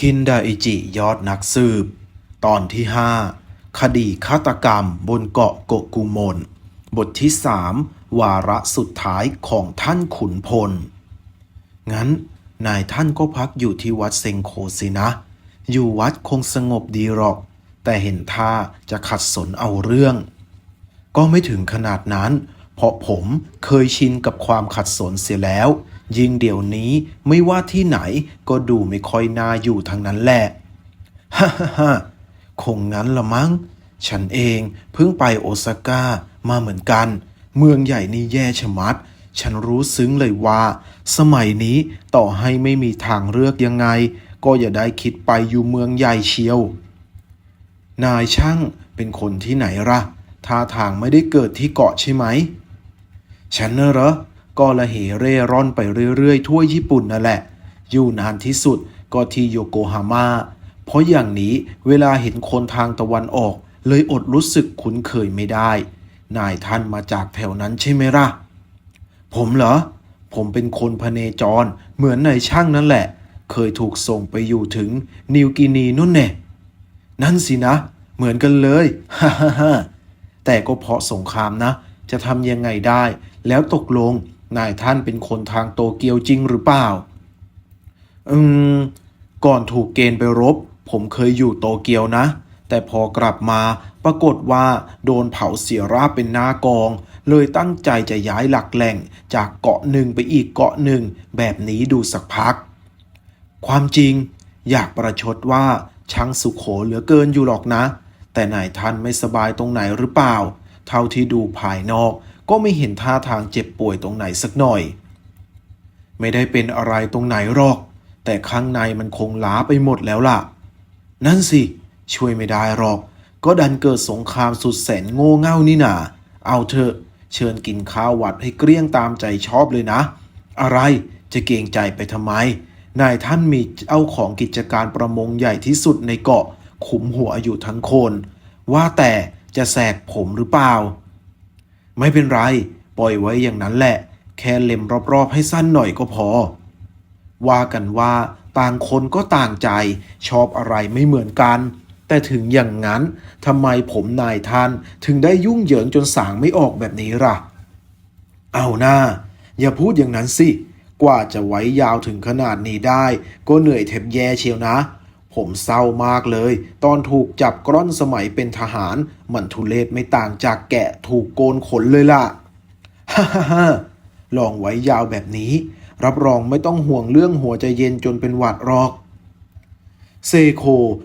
คินดาอิจิยอดนักสืบ ตอนที่ 5 คดีฆาตกรรมบนเกาะโกกุมนบทที่ 3 วาระสุดท้ายของท่านขุนพล งั้น นายท่านก็พักอยู่ที่วัดเซงโคสินะ อยู่วัดคงสงบดีหรอก แต่เห็นท่าจะขัดสนเอาเรื่อง ก็ไม่ถึงขนาดนั้น เพราะผมเคยชินกับความขัดสนเสียแล้ว ยิ่งเดี๋ยวนี้ไม่ว่าที่ไหนก็ดูไม่ค่อยน่าอยู่ทั้งนั้นแหละฮ่าฮ่าคงงั้นละมั้ง ฉันเองเพิ่งไปโอซาก้ามาเหมือนกัน เมืองใหญ่นี่แย่ชะมัด ฉันรู้ซึ้งเลยว่า สมัยนี้ต่อให้ไม่มีทางเลือกยังไง ก็อย่าได้คิดไปอยู่เมืองใหญ่เชียว นายช่างเป็นคนที่ไหนละ่ะท่าทางไม่ได้เกิดที่เกาะใช่ไหม ฉันน่ะเหรอ ก็ละเหเร่ร่อนไปเรื่อยๆ ทั่วญี่ปุ่นนั่นแหละ อยู่นานที่สุดก็ที่โยโกฮาม่า เพราะอย่างนี้เวลาเห็นคนทางตะวันออก เลยอดรู้สึกคุ้นเคยไม่ได้ นายท่านมาจากแถวนั้นใช่ไหมล่ะ ผมเหรอ ผมเป็นคนพเนจร เหมือนนายช่างนั่นแหละ เคยถูกส่งไปอยู่ถึงนิวกินีนู่นแน่นั่นสินะ เหมือนกันเลยฮ่าฮ่าฮ่าแต่ก็เพราะสงครามนะ จะทำยังไงได้ แล้วตกลง นายท่านเป็นคนทางโตเกียวจริงหรือเปล่า อืม ก่อนถูกเกณฑ์ไปรบ ผมเคยอยู่โตเกียวนะ แต่พอกลับมาปรากฏว่าโดนเผาเสียราบเป็นหน้ากอง เลยตั้งใจจะย้ายหลักแหล่งจากเกาะหนึ่งไปอีกเกาะหนึ่ง แบบนี้ดูสักพัก ความจริงอยากประชดว่าช่างสุขโขเหลือเกินอยู่หรอกนะ แต่นายท่านไม่สบายตรงไหนหรือเปล่า เท่าที่ดูภายนอก ก็ไม่เห็นท่าทางเจ็บป่วยตรงไหนสักหน่อย ไม่ได้เป็นอะไรตรงไหนหรอก แต่ข้างในมันคงล้าไปหมดแล้วล่ะ นั่นสิ ช่วยไม่ได้หรอก ก็ดันเกิดสงครามสุดแสนโง่เง่านี่นาเอาเถอะ เชิญกินข้าววัดให้เกลี้ยงตามใจชอบเลยนะ อะไรจะเกรงใจไปทำไม นายท่านมีเอาของกิจการประมงใหญ่ที่สุดในเกาะ ขุมหัวอยู่ทั้งคน ว่าแต่จะแสกผมหรือเปล่า ไม่เป็นไร ปล่อยไว้อย่างนั้นแหละ แค่เล็มรอบๆให้สั้นหน่อยก็พอ ว่ากันว่าต่างคนก็ต่างใจ ชอบอะไรไม่เหมือนกัน แต่ถึงอย่างนั้นทำไมผมนายท่านถึงได้ยุ่งเหยิงจนสางไม่ออกแบบนี้ล่ะ เอาหน้า อย่าพูดอย่างนั้นสิ กว่าจะไว้ยาวถึงขนาดนี้ได้ ก็เหนื่อยแทบแย่เชียวนะ ผมเศร้ามากเลย ตอนถูกจับกล้อนสมัยเป็นทหาร มันทุเลศไม่ต่างจากแกะถูกโกนขนเลยล่ะฮ่าฮ่าฮ่าลองไว้ยาวแบบนี้ รับรองไม่ต้องห่วงเรื่องหัวใจเย็นจนเป็นหวัดหรอก เซโค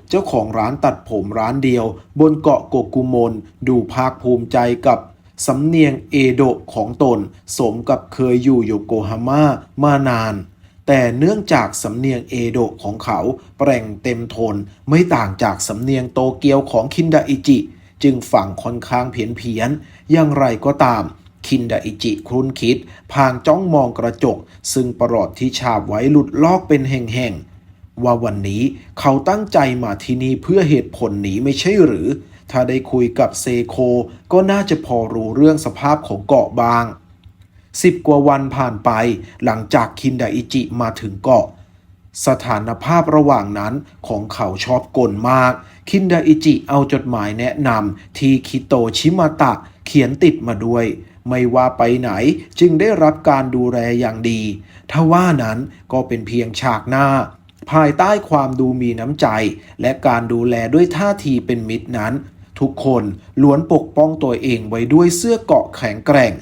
เจ้าของร้านตัดผมร้านเดียว บนเกาะโกกุมนดูภาคภูมิใจกับสำเนียงเอโดะของตน สมกับเคยอยู่โยโกฮาม่ามานาน แต่เนื่องจากสำเนียงเอโดะของเขาแปร่งเต็มโทนไม่ต่างจากสำเนียงโตเกียวของคินดาอิจิ จึงฝังค่อนข้างเพี้ยนเพียนๆอย่างไรก็ตามคินดาอิจิครุนคิด พางจ้องมองกระจก ซึ่งประหลอดที่ฉาบไว้หลุดลอกเป็นแห่งๆ ว่าวันนี้เขาตั้งใจมาที่นี่เพื่อเหตุผลนี้ไม่ใช่หรือ ถ้าได้คุยกับเซโค ก็น่าจะพอรู้เรื่องสภาพของเกาะบาง สิบกว่าวันผ่านไป หลังจากคินดาอิจิมาถึงเกาะ สถานภาพระหว่างนั้นของเขาชอบกลมาก คินดาอิจิเอาจดหมายแนะนำที่คิโตชิมาตะเขียนติดมาด้วย ไม่ว่าไปไหนจึงได้รับการดูแลอย่างดีทว่านั้นก็เป็นเพียงฉากหน้า ภายใต้ความดูมีน้ำใจ และการดูแลด้วยท่าทีเป็นมิตรนั้น ทุกคนล้วนปกป้องตัวเองไว้ด้วยเสื้อเกาะแข็งแกร่ง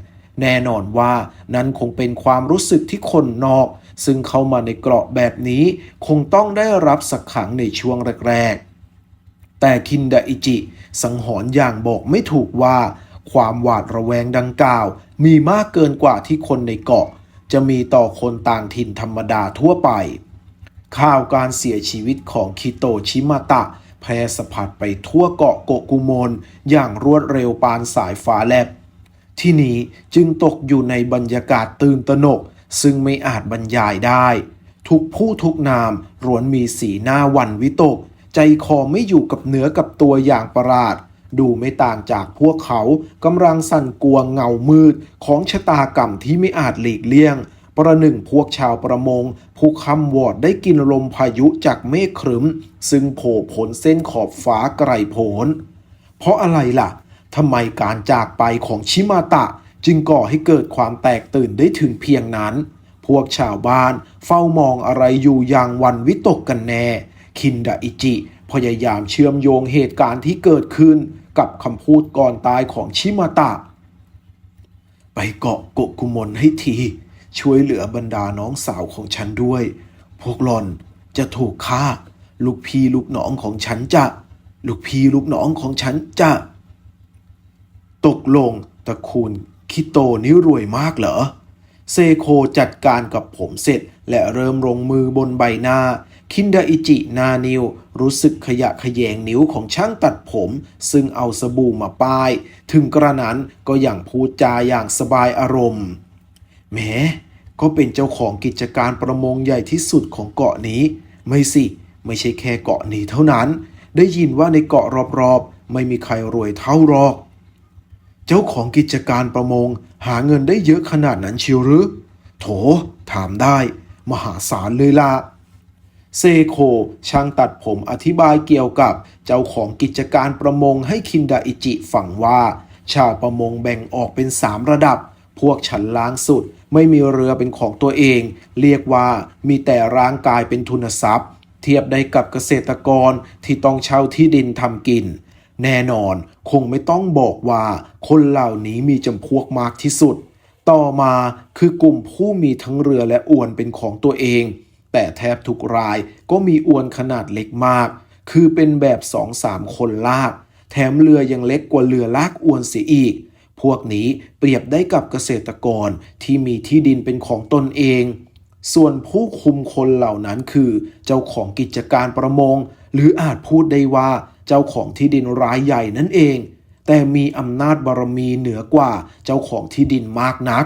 แน่นอนว่านั้นคงเป็นความรู้สึกที่คนนอก ซึ่งเข้ามาในเกราะแบบนี้ คงต้องได้รับสักขังในช่วงแรกๆ แต่คินดาอิจิ สังหรณ์อย่างบอกไม่ถูกว่า ความหวาดระแวงดังกล่าว มีมากเกินกว่าที่คนในเกาะ จะมีต่อคนต่างถิ่นธรรมดาทั่วไป ข่าวการเสียชีวิตของคิโตชิมาตะแพร่สะพัดไปทั่วเกาะโกกุโมนอย่างรวดเร็วปานสายฟ้าแลบ ที่นี้จึงตกอยู่ในบรรยากาศตื่นตระหนก ซึ่งไม่อาจบรรยายได้ ทุกผู้ทุกนามรวนมีสีหน้าวันวิตก ใจคอไม่อยู่กับเนื้อกับตัวอย่างประหลาด ดูไม่ต่างจากพวกเขากำลังสั่นกลัวเงามืดของชะตากรรมที่ไม่อาจหลีกเลี่ยงประหนึ่งพวกชาวประมงผู้คำวอดได้กินลมพายุจากเมฆครึ้ม ซึ่งโผล่พ้นเส้นขอบฟ้าไกลโพนเพราะอะไรล่ะ ทำไมการจากไปของชิมาตะจึงก่อให้เกิดความแตกตื่นได้ถึงเพียงนั้น พวกชาวบ้านเฝ้ามองอะไรอยู่อย่างวันวิตกกันแน่ คินดาอิจิ พยายามเชื่อมโยงเหตุการณ์ที่เกิดขึ้นกับคำพูดก่อนตายของชิมาตะ ไปเกาะโกกุมนให้ที ช่วยเหลือบรรดาน้องสาวของฉันด้วย พวกหลอนจะถูกฆ่า ลูกพี่ลูกน้องของฉันจะ ลูกพี่ลูกน้องของฉันจะ ตกลงตระคูลคิโตนี่รวยมากเหรอ เซโคจัดการกับผมเสร็จและเริ่มลงมือบนใบหน้า คินดาอิจินานิวรู้สึกขยะขยงนิ้วของช่างตัดผม ซึ่งเอาสบู่มาป้าย ถึงกระนั้นก็อย่างพูดจาอย่างสบายอารมณ์แหมก็เป็นเจ้าของกิจการประมงใหญ่ที่สุดของเกาะนี้ ไม่สิ ไม่ใช่แค่เกาะนี้เท่านั้น ได้ยินว่าในเกาะรอบๆ ไม่มีใครรวยเท่าหรอก เจ้าของกิจการประมง หาเงินได้เยอะขนาดนั้นเชียวหรือ โถ ถามได้ มหาศาลเลยล่ะเซโคช่างตัดผมอธิบายเกี่ยวกับเจ้าของกิจการประมงให้คินดาอิจิฟังว่า ชาวประมงแบ่งออกเป็นสามระดับ พวกฉันล้างสุดไม่มีเรือเป็นของตัวเอง เรียกว่ามีแต่ร่างกายเป็นทุนทรัพย์ เทียบได้กับเกษตรกรที่ต้องเช่าที่ดินทำกิน แน่นอนคงไม่ต้องบอกว่าคนเหล่านี้มีจำพวกมากที่สุด ต่อมาคือกลุ่มผู้มีทั้งเรือและอวนเป็นของตัวเอง แต่แทบทุกรายก็มีอวนขนาดเล็กมาก คือเป็นแบบสองสามคนลาก แถมเรือยังเล็กกว่าเรือลากอวนเสียอีก พวกนี้เปรียบได้กับเกษตรกรที่มีที่ดินเป็นของตนเอง ส่วนผู้คุมคนเหล่านั้นคือ เจ้าของกิจการประมง หรืออาจพูดได้ว่า เจ้าของที่ดินรายใหญ่นั่นเอง แต่มีอำนาจบารมีเหนือกว่าเจ้าของที่ดินมากนัก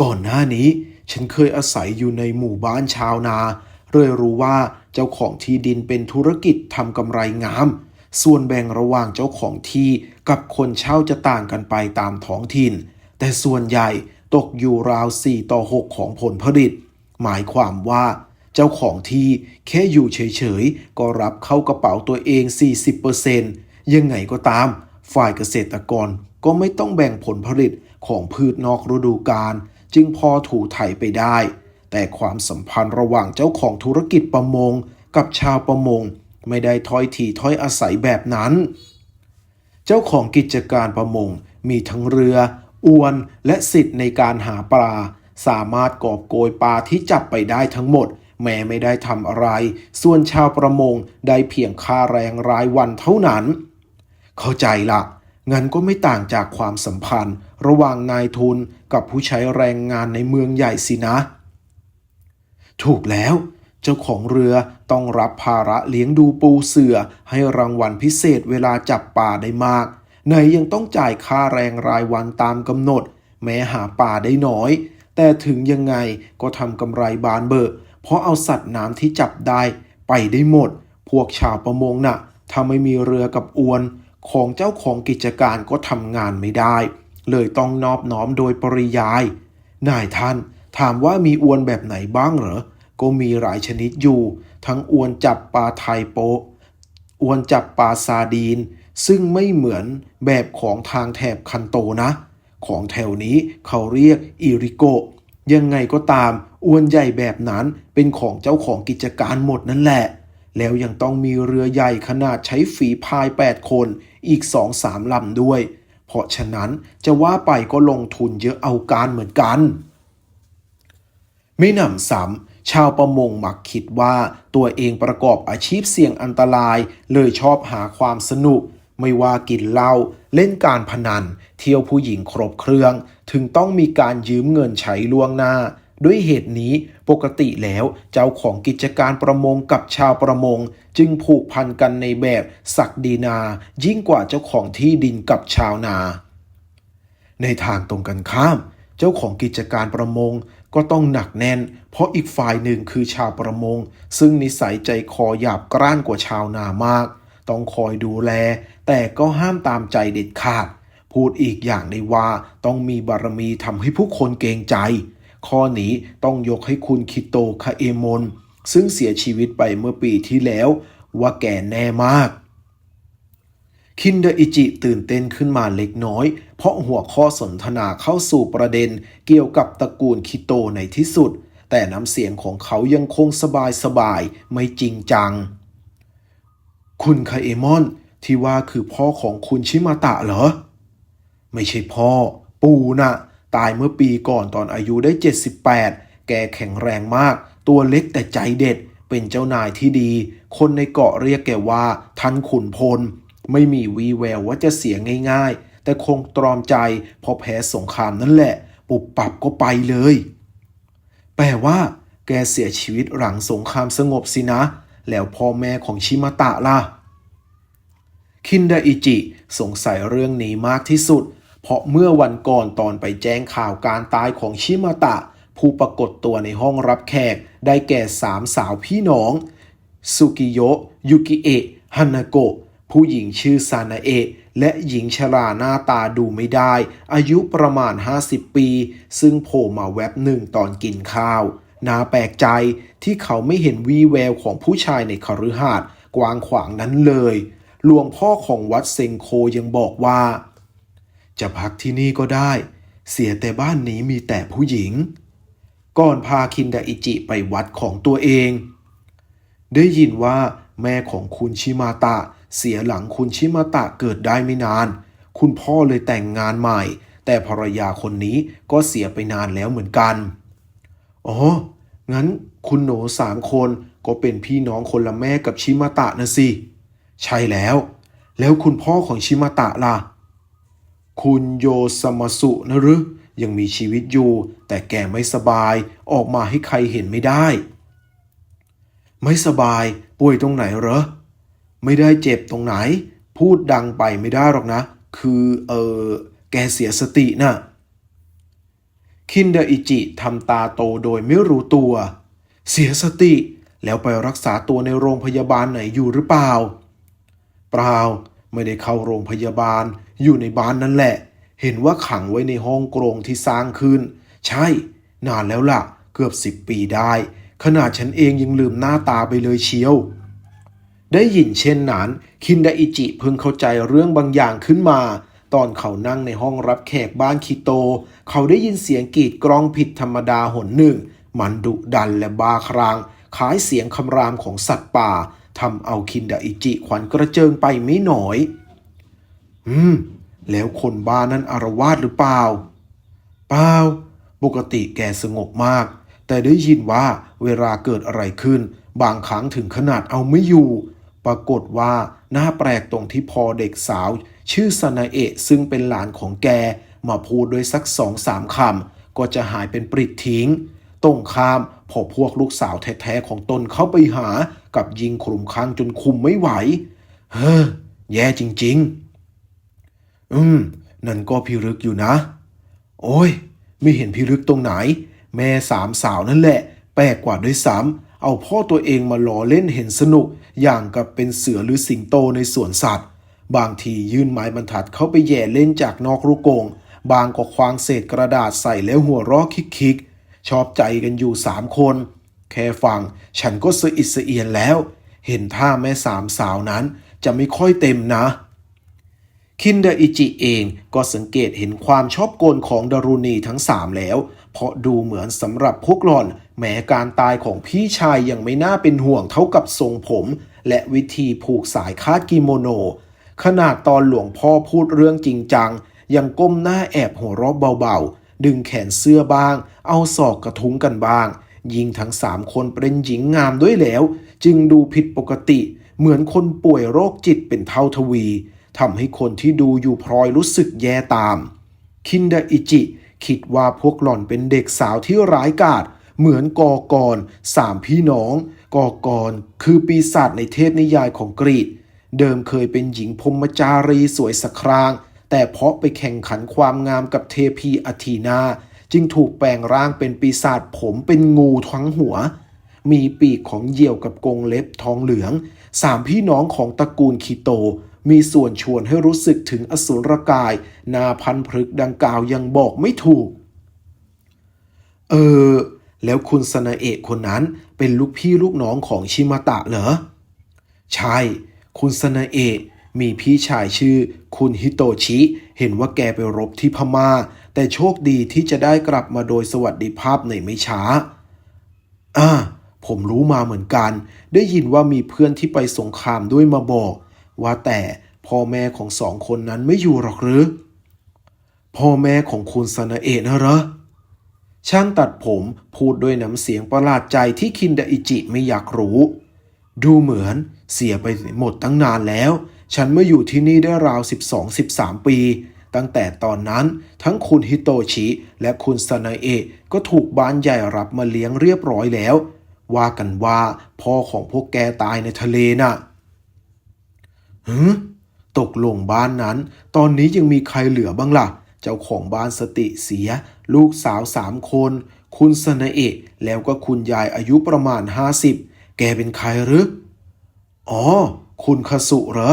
ก่อนหน้านี้ฉันเคยอาศัยอยู่ในหมู่บ้านชาวนาเลยรู้ว่าเจ้าของที่ดินเป็นธุรกิจทำกำไรงาม ส่วนแบ่งระหว่างเจ้าของที่กับคนเช่าจะต่างกันไปตามท้องถิ่น แต่ส่วนใหญ่ตกอยู่ราว 4 ต่อ 6 ของผลผลิต หมายความว่า เจ้าของที่แค่อยู่เฉยๆ ก็รับเข้ากระเป๋าตัวเอง 40%ยังไงก็ตาม ฝ่ายเกษตรกรก็ไม่ต้องแบ่งผลผลิตของพืชนอกฤดูกาลจึงพอถูไถไปได้ แต่ความสัมพันธ์ระหว่างเจ้าของธุรกิจประมงกับชาวประมง ไม่ได้ถ้อยทีถ้อยอาศัยแบบนั้น เจ้าของกิจการประมงมีทั้งเรือ อวนและสิทธิ์ในการหาปลา สามารถกอบโกยปลาที่จับไปได้ทั้งหมด แม้ไม่ได้ทำอะไร ส่วนชาวประมงได้เพียงค่าแรงรายวันเท่านั้น เข้าใจละงั้นก็ไม่ต่างจากความสัมพันธ์ ระหว่างนายทุนกับผู้ใช้แรงงานในเมืองใหญ่สินะ ถูกแล้ว เจ้าของเรือต้องรับภาระเลี้ยงดูปูเสือให้รางวัลพิเศษเวลาจับปลาได้มากไหนยังต้องจ่ายค่าแรงรายวันตามกำหนด แม้หาปลาได้น้อย แต่ถึงยังไงก็ทำกำไรบานเบอะ เพราะเอาสัตว์น้ำที่จับได้ไปได้หมด พวกชาวประมงน่ะถ้าไม่มีเรือกับอวน ของเจ้าของกิจการก็ทำงานไม่ได้ เลยต้องนอบน้อมโดยปริยาย นายท่านถามว่ามีอวนแบบไหนบ้างเหรอ ก็มีหลายชนิดอยู่ ทั้งอวนจับปลาไทยโปะอวนจับปลาซาดีน ซึ่งไม่เหมือนแบบของทางแถบคันโตนะ ของแถวนี้เขาเรียกอิริโก ยังไงก็ตามอวนใหญ่แบบนั้นเป็นของเจ้าของกิจการหมดนั่นแหละ แล้วยังต้องมีเรือใหญ่ขนาดใช้ฝีพาย 8 คนอีก2-3ลำด้วย เพราะฉะนั้นจะว่าไปก็ลงทุนเยอะเอาการเหมือนกัน ไม่หนำซ้ำชาวประมงมักคิดว่าตัวเองประกอบอาชีพเสี่ยงอันตราย เลยชอบหาความสนุก ไม่ว่ากินเหล้า เล่นการพนัน เที่ยวผู้หญิงครบเครื่อง ถึงต้องมีการยืมเงินใช้ล่วงหน้า ด้วยเหตุนี้ปกติแล้วเจ้าของกิจการประมงกับชาวประมง จึงผูกพันกันในแบบศักดีนา ยิ่งกว่าเจ้าของที่ดินกับชาวนา ในทางตรงกันข้าม เจ้าของกิจการประมงก็ต้องหนักแน่น เพราะอีกฝ่ายหนึ่งคือชาวประมง ซึ่งนิสัยใจคอหยาบกร้านกว่าชาวนามาก ต้องคอยดูแล แต่ก็ห้ามตามใจเด็ดขาด พูดอีกอย่างได้ว่าต้องมีบารมีทำให้ผู้คนเกรงใจ ข้อนี้ต้องยกให้คุณคิโตคาเอมอนซึ่งเสียชีวิตไปเมื่อปีที่แล้ว ว่าแก่แน่มาก คินเดอิจิตื่นเต้นขึ้นมาเล็กน้อย เพราะหัวข้อสนทนาเข้าสู่ประเด็นเกี่ยวกับตระกูลคิโตในที่สุด แต่น้ำเสียงของเขายังคงสบายสบายๆไม่จริงจัง คุณคาเอมอนที่ว่าคือพ่อของคุณชิมาตะเหรอ ไม่ใช่พ่อ ปู่น่ะ ตายเมื่อปีก่อนตอนอายุได้ 78 แกแข็งแรงมาก ตัวเล็กแต่ใจเด็ด เป็นเจ้านายที่ดี คนในเกาะเรียกแกว่าท่านขุนพล ไม่มีวีแววว่าจะเสียง่าย ๆ แต่คงตรอมใจพอแพ้สงครามนั่นแหละ ปุบปับก็ไปเลย แปลว่า แกเสียชีวิตหลังสงครามสงบสินะ แล้วพ่อแม่ของชิมาตะล่ะ คินดาอิจิสงสัยเรื่องนี้มากที่สุด เพราะเมื่อวันก่อนตอนไปแจ้งข่าวการตายของชิมาตะ ผู้ปรากฏตัวในห้องรับแขกได้แก่สามสาวพี่น้องสุกิโยะยุกิเอะฮันาโกะผู้หญิงชื่อซานาเอะและหญิงชราหน้าตาดูไม่ได้ อายุประมาณ 50 ปี ซึ่งโผล่มาแวบหนึ่งตอนกินข้าว น่าแปลกใจที่เขาไม่เห็นวีแววของผู้ชายในคฤหาสน์กวางขวางนั้นเลย หลวงพ่อของวัดเซงโคยังบอกว่า จะพักที่นี่ก็ได้ เสียแต่บ้านนี้มีแต่ผู้หญิง ก่อนพาคินดาอิจิไปวัดของตัวเอง ได้ยินว่าแม่ของคุณชิมาตะ เสียหลังคุณชิมาตะเกิดได้ไม่นาน คุณพ่อเลยแต่งงานใหม่ แต่ภรรยาคนนี้ก็เสียไปนานแล้วเหมือนกัน อ๋อ งั้นคุณโหนสามคนก็เป็นพี่น้องคนละแม่กับชิมาตะนะสิ ใช่แล้ว แล้วคุณพ่อของชิมาตะล่ะ คุณโยสมาสุนะหรือยังมีชีวิตอยู่ แต่แกไม่สบายออกมาให้ใครเห็นไม่ได้ ไม่สบายป่วยตรงไหนเหรอ ไม่ได้เจ็บตรงไหน พูดดังไปไม่ได้หรอกนะ คือเออแกเสียสติน่ะ คินเดอิจิทำตาโตโดยไม่รู้ตัว เสียสติแล้วไปรักษาตัวในโรงพยาบาลไหนอยู่หรือเปล่า เปล่า ไม่ได้เข้าโรงพยาบาลอยู่ในบ้านนั่นแหละ เห็นว่าขังไว้ในห้องกรงที่สร้างขึ้น ใช่ นานแล้วล่ะ เกือบสิบปีได้ ขนาดฉันเองยังลืมหน้าตาไปเลยเชียว ได้ยินเช่นนั้น คินไดอิจิเพิ่งเข้าใจเรื่องบางอย่างขึ้นมา ตอนเขานั่งในห้องรับแขกบ้านคิโต เขาได้ยินเสียงกรีดกรองผิดธรรมดาหนหนึ่ง มันดุดันและบาครางคล้ายเสียงคำรามของสัตว์ป่าทำเอาคินดาอิจิขวัญกระเจิงไปไม่หน่อย อืม แล้วคนบ้านนั้นอารวาสหรือเปล่า เปล่า ปกติแกสงบมาก แต่ได้ยินว่าเวลาเกิดอะไรขึ้น บางครั้งถึงขนาดเอาไม่อยู่ ปรากฏว่าน่าแปลกตรงที่พอเด็กสาว ชื่อสนาเอะซึ่งเป็นหลานของแก มาพูดด้วยสักสองสามคำ ก็จะหายเป็นปริดทิ้งตรงข้ามพอพวกลูกสาวแท้ๆของตนเข้าไปหากับยิงคลุมคลั่งจนคุมไม่ไหว เฮ้อ แย่จริง ๆ อืม นั่นก็พิรึกอยู่นะ โอ้ย ไม่เห็นพิรึกตรงไหน แม่สามสาวนั่นแหละ แปลกกว่าด้วยซ้ำเอาพ่อตัวเองมาล้อเล่นเห็นสนุก อย่างกับเป็นเสือหรือสิงโตในสวนสัตว์ บางทียื่นไม้บรรทัดเข้าไปแย่เล่นจากนอกลูกกง บางก็ควางเศษกระดาษใส่แล้วหัวเรอกคิกๆ ชอบใจกันอยู่สามคน แค่ฟังฉันก็สะอิดสะเอียนแล้ว เห็นท่าแม่สามสาวนั้นจะไม่ค่อยเต็มนะ คินเดอิจิเองก็สังเกตเห็นความชอบโกลของดารุณีทั้งสามแล้ว เพราะดูเหมือนสำหรับพวกหล่อน แม้การตายของพี่ชายยังไม่น่าเป็นห่วงเท่ากับทรงผม และวิธีผูกสายคาดกิโมโน ขนาดตอนหลวงพ่อพูดเรื่องจริงจัง ยังก้มหน้าแอบหัวเราะเบาๆ ดึงแขนเสื้อบ้าง เอาศอกกระทุ้งกันบ้าง ยิงทั้งสามคนเป็นหญิงงามด้วยแล้ว จึงดูผิดปกติ เหมือนคนป่วยโรคจิตเป็นเท่าทวีทำให้คนที่ดูอยู่พลอยรู้สึกแย่ตาม คินดาอิจิ คิดว่าพวกหล่อนเป็นเด็กสาวที่ร้ายกาจเหมือนกอกรสามพี่น้อง กอกรคือปีศาจในเทพนิยายของกรีก เดิมเคยเป็นหญิงพรมจารีสวยสะคราง แต่เพราะไปแข่งขันความงามกับเทพีอาทีนา จึงถูกแปลงร่างเป็นปีศาจผมเป็นงูทั้งหัว มีปีกของเหยี่ยวกับกงเล็บทองเหลือง สามพี่น้องของตระกูลคิโต มีส่วนชวนให้รู้สึกถึงอสุรกาย นาพันพฤกษ์ดังกล่าวยังบอกไม่ถูกเอเออ แล้วคุณสนาเอะคนนั้นเป็นลูกพี่ลูกน้องของชิมาตะเหรอ ใช่ คุณสนาเอะมีพี่ชายชื่อ คุณฮิโตชิ เห็นว่าแกไปรบที่พม่า แต่โชคดีที่จะได้กลับมาโดยสวัสดิภาพในไม่ช้า อ่า ผมรู้มาเหมือนกัน ได้ยินว่ามีเพื่อนที่ไปสงครามด้วยมาบอก ว่าแต่พ่อแม่ของสองคนนั้นไม่อยู่หรอกหรือ พ่อแม่ของคุณสนาเอะนะเหรอช่างตัดผมพูดด้วยน้ำเสียงประหลาดใจที่คินดาอิจิไม่อยากรู้ ดูเหมือนเสียไปหมดตั้งนานแล้ว ฉันเมาออยู่ที่นี่ได้ราว 12-13 ปี ตั้งแต่ตอนนั้นทั้งคุณฮิโตชิและคุณซานาเอะก็ถูกบ้านใหญ่รับมาเลี้ยงเรียบร้อยแล้ว ว่ากันว่าพ่อของพวกแกตายในทะเลน่ะหืมตกลงบ้านนั้น ตอนนี้ยังมีใครเหลือบ้างล่ะ เจ้าของบ้านสติเสีย ลูกสาวสามคน คุณสนาเอะแล้วก็คุณยายอายุประมาณ 50 แกเป็นใครหรือ อ๋อ คุณคาสุเหรอ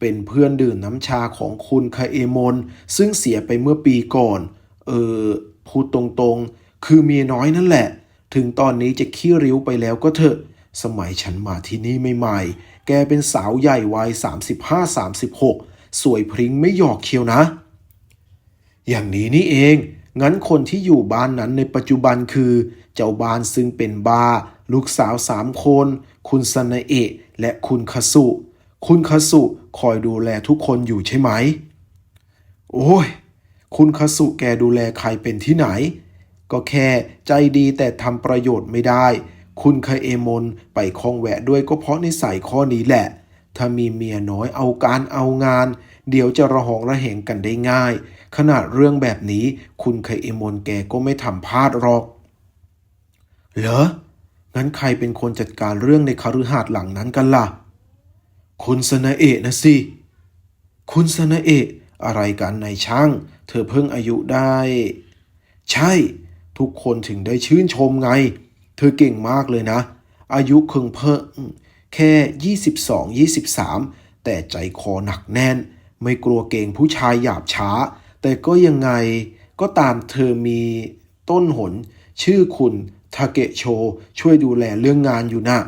เป็นเพื่อนดื่มน้ำชาของคุณคาเอมอนซึ่งเสียไปเมื่อปีก่อน เออ พูดตรงๆ คือเมียน้อยนั่นแหละ ถึงตอนนี้จะขี้ริ้วไปแล้วก็เถอะ สมัยฉันมาที่นี่ใหม่ๆ แกเป็นสาวใหญ่วัย 35-36 สวยพริ้งไม่หยอกเคียวนะ อย่างนี้นี่เองงั้นคนที่อยู่บ้านนั้นในปัจจุบันคือ เจ้าบ้านซึ่งเป็นบา ลูกสาวสามคน คุณสนาเอะและคุณคาสุ คุณคาสุคอยดูแลทุกคนอยู่ใช่ไหม โอ้ย คุณคาสุแกดูแลใครเป็นที่ไหน ก็แค่ใจดีแต่ทำประโยชน์ไม่ได้ คุณคาเอมนไปคลองแวะด้วยก็เพราะนิสัยข้อนี้แหละ ถ้ามีเมียน้อยเอาการเอางาน เดี๋ยวจะระหองระแหงกันได้ง่าย ขนาดเรื่องแบบนี้ คุณคาเอมนแกก็ไม่ทำพลาดหรอก เหรอ งั้นใครเป็นคนจัดการเรื่องในคฤหาสน์หลังนั้นกันล่ะ คุณสนเอะนะสิ คุณสนเอะอะไรกันนายช่าง เธอเพิ่งอายุได้ ใช่ ทุกคนถึงได้ชื่นชมไง เธอเก่งมากเลยนะ อายุเพิ่งเพิ่งแค่ 22 23 แต่ใจคอหนักแน่น ไม่กลัวเก่งผู้ชายหยาบช้า แต่ก็ยังไงก็ตามเธอมีต้นหน ชื่อคุณ ทาเกะโชช่วยดูแลเรื่องงานอยู่นะ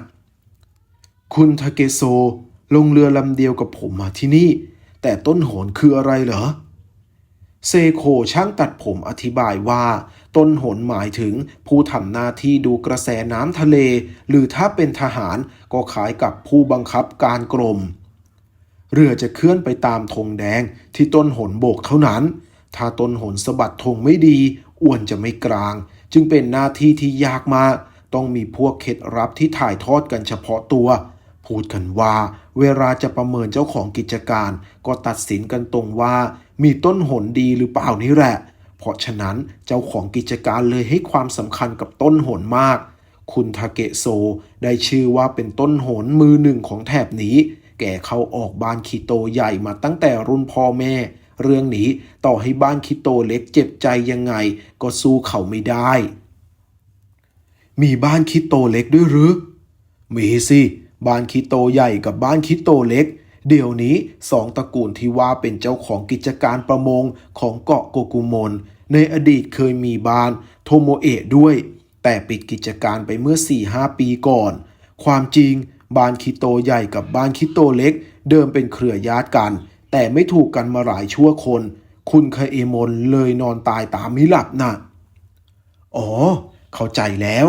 คุณทาเกโซ ลงเรือลำเดียวกับผมมาที่นี่ แต่ต้นโหนคืออะไรเหรอ เซโคช่างตัดผมอธิบายว่า ต้นหนหมายถึงผู้ทำหน้าที่ดูกระแสน้ำทะเล หรือถ้าเป็นทหารก็คล้ายกับผู้บังคับการกรม เรือจะเคลื่อนไปตามธงแดงที่ต้นหนโบกเท่านั้น ถ้าต้นหนสะบัดธงไม่ดีอ้วนจะไม่กลาง จึงเป็นหน้าที่ที่ยากมาก ต้องมีพวกเคล็ดลับที่ถ่ายทอดกันเฉพาะตัว พูดกันว่า เวลาจะประเมินเจ้าของกิจการ ก็ตัดสินกันตรงว่า มีต้นหนดีหรือเปล่านี่แหละ เพราะฉะนั้นเจ้าของกิจการเลยให้ความสำคัญกับต้นหนมาก คุณทาเกะโซได้ชื่อว่าเป็นต้นหนมือหนึ่งของแถบนี้ แกเขาออกบานคิโตใหญ่มาตั้งแต่รุ่นพ่อแม่ เรื่องนี้ต่อให้บ้านคิโตเล็กเจ็บใจยังไง ก็สู้เขาไม่ได้ มีบ้านคิโตเล็กด้วยหรือ มีสิบ้านคิโตใหญ่กับบ้านคิโตเล็ก เดี๋ยวนี้สองตระกูลที่ว่าเป็นเจ้าของกิจการประมงของเกาะโกกุมนในอดีตเคยมีบ้านโทโมเอะด้วย แต่ปิดกิจการไปเมื่อ 4-5 ปีก่อน ความจริงบ้านคิโตใหญ่กับบ้านคิโตเล็ก เดิมเป็นเครือญาติกัน แต่ไม่ถูกกันมาหลายชั่วคน คุณคาเอมอนเลยนอนตายตามมิหลับน่ะ อ๋อ เข้าใจแล้ว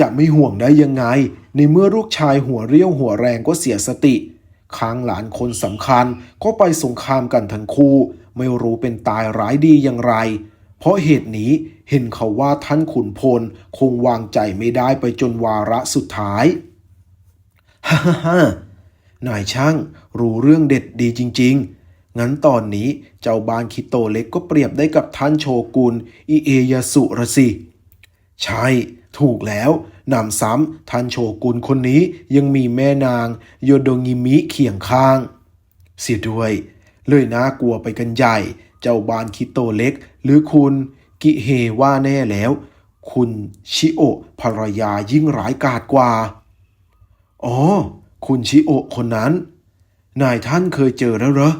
จะไม่ห่วงได้ยังไง ในเมื่อลูกชายหัวเรี่ยวหัวแรงก็เสียสติ ค้างหลานคนสำคัญก็ไปสงครามกันทั้งคู่ ไม่รู้เป็นตายร้ายดีอย่างไร เพราะเหตุนี้เห็นเขาว่าท่านขุนพลคงวางใจไม่ได้ไปจนวาระสุดท้ายฮ่าฮ่าฮ่านายช่าง รู้เรื่องเด็ดดีจริง ๆ งั้นตอนนี้เจ้าบ้านคิโตเล็กก็เปรียบได้กับท่านโชกุนอิเอยาสุระสิ ใช่ ถูกแล้วนำซ้ำท่านโชกุนคนนี้ยังมีแม่นางโยโดงิมิเคียงข้าง เสียด้วย เลยน่ากลัวไปกันใหญ่ เจ้าบ้านคิโตเล็ก หรือคุณ กิเฮว่าแน่แล้ว คุณชิโอภรรยายิ่งร้ายกาจกว่า อ๋อ คุณชิโอคนนั้น นายท่านเคยเจอแล้วเหรอ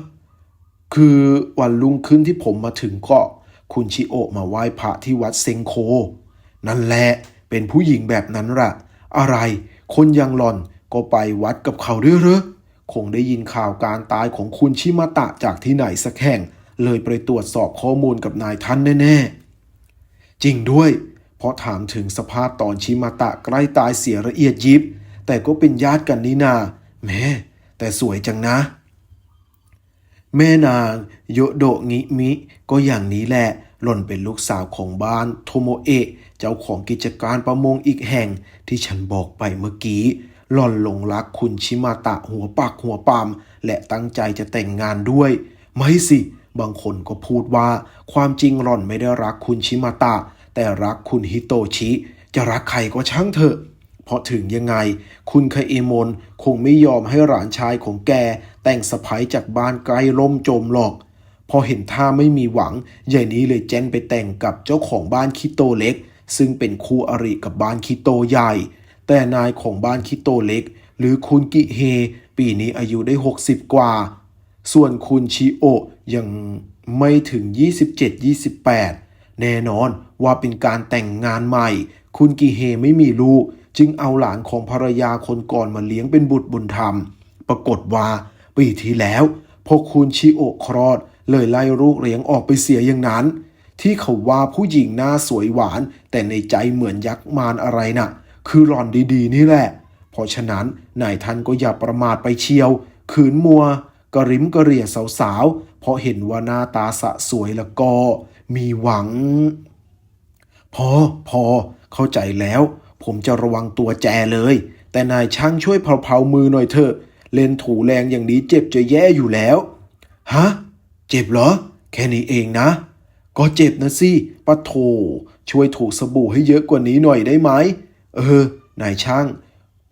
คือวันรุ่งขึ้นที่ผมมาถึงกาะคุณชิโอมาไหว้พระที่วัดเซงโค นั่นแหละเป็นผู้หญิงแบบนั้นละอะไรคนยังหล่อนก็ไปวัดกับเขาด้วยเหรอคงได้ยินข่าวการตายของคุณชิมาตะจากที่ไหนสักแห่ง เลยไปตรวจสอบข้อมูลกับนายท่านแน่ ๆ จริงด้วย เพราะถามถึงสภาพตอนชิมาตะใกล้ตายเสียละเอียดยิบ แต่ก็เป็นญาติกันนี่นาแม้ แต่สวยจังนะ แม่นางโยโดงิมิ ก็อย่างนี้แหละ หล่อนเป็นลูกสาวของบ้านโทโมเอะเจ้าของกิจการประมงอีกแห่งที่ฉันบอกไปเมื่อกี้ หล่อนหลงรักคุณชิมาตะหัวปักหัวปาม และตั้งใจจะแต่งงานด้วย ไม่สิ บางคนก็พูดว่า ความจริงหล่อนไม่ได้รักคุณชิมาตะ แต่รักคุณฮิโตชิ จะรักใครก็ช่างเถอะ เพราะถึงยังไง คุณคาเอมนคงไม่ยอมให้หลานชายของแกแต่งสะพ้ยจากบ้านใกล้ล่มจมหรอก พอเห็นท่าไม่มีหวังใหญ่นี้เลยแจ้งไปแต่งกับเจ้าของบ้านคิโตเล็ก ซึ่งเป็นคู่อริกับบ้านคิโตใหญ่ แต่นายของบ้านคิโตเล็ก หรือคุณกิเฮ ปีนี้อายุได้ 60 กว่า ส่วนคุณชิโอยังไม่ถึง 27-28 แน่นอนว่าเป็นการแต่งงานใหม่ คุณกิเฮไม่มีลูก จึงเอาหลานของภรรยาคนก่อนมาเลี้ยงเป็นบุตรบุญธรรม ปรากฏว่าปีที่แล้วพอคุณชิโอะคลอดเลยไล่ลูกเลี้ยงออกไปเสียอย่างนั้น ที่เขาว่าผู้หญิงหน้าสวยหวาน แต่ในใจเหมือนยักษ์มารอะไรน่ะ คือหล่อนดีๆ นี่แหละ เพราะฉะนั้นนายท่านก็อย่าประมาทไปเชียว ขืนมัว กระริมกระเรียสาวๆ เพราะเห็นว่าหน้าตาสะสวยแล้วก็ มีหวัง พอพอเข้าใจแล้ว ผมจะระวังตัวแจเลย แต่นายช่างช่วยเผาๆมือหน่อยเถอะ เล่นถูแรงอย่างนี้เจ็บจะแย่อยู่แล้ว ฮะ เจ็บเหรอ แค่นี้เองนะ ก็เจ็บนะสิปะโถ ช่วยถูสบู่ให้เยอะกว่านี้หน่อยได้ไหม เออ นายช่าง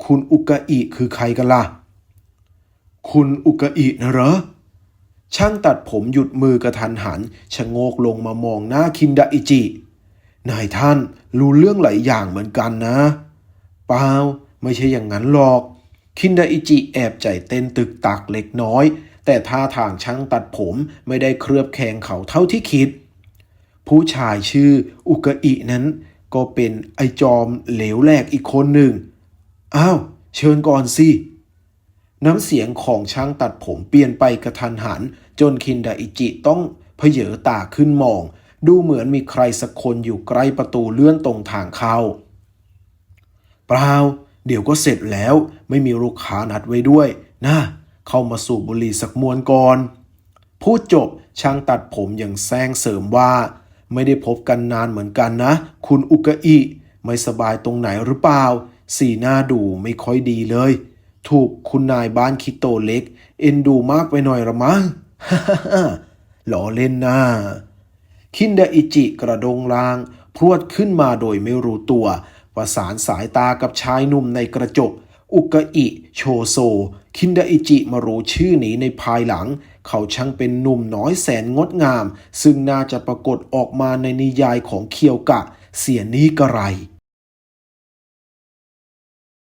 คุณอุกะอิคือใครกันล่ะ คุณอุกะอินะเหรอ ช่างตัดผมหยุดมือกระทันหัน ชะโงกลงมามองหน้าคินดาอิจิ นายท่านรู้เรื่องหลายอย่างเหมือนกันนะเปล่าไม่ใช่อย่างนั้นหรอก คินดาอิจิแอบใจเต้นตึกตักเล็กน้อย แต่ท่าทางช่างตัดผมไม่ได้เคลือบแคลงเขาเท่าที่คิด ผู้ชายชื่ออุกอินั้นก็เป็นไอจอมเหลวแหลกอีกคนหนึ่ง อ้าว เชิญก่อนสิ น้ำเสียงของช่างตัดผมเปลี่ยนไปกระทันหัน จนคินดาอิจิต้องเพเยอตาขึ้นมอง ดูเหมือนมีใครสักคนอยู่ใกล้ประตูเลื่อนตรงทางเข้า เปล่า เดี๋ยวก็เสร็จแล้ว ไม่มีลูกค้านัดไว้ด้วยนะเข้ามาสูบบุหรี่สักมวนก่อน พูดจบช่างตัดผมยังแซงเสริมว่า ไม่ได้พบกันนานเหมือนกันนะ คุณอุกอิ ไม่สบายตรงไหนหรือเปล่า สีหน้าดูไม่ค่อยดีเลย ถูกคุณนายบ้านคิโตเล็ก เอ็นดูมากไปหน่อยละมั้งหล่อเล่นนะ คินดอิจิกระดงลาง พรวดขึ้นมาโดยไม่รู้ตัว ประสานสายตากับชายหนุ่มในกระจก อุกอิโชโซ คินดอิจิมารู้ชื่อนี้ในภายหลัง เขาช่างเป็นหนุ่มน้อยแสนงดงาม ซึ่งน่าจะปรากฏออกมาในนิยายของเคียวกะ เสียนี้กระไร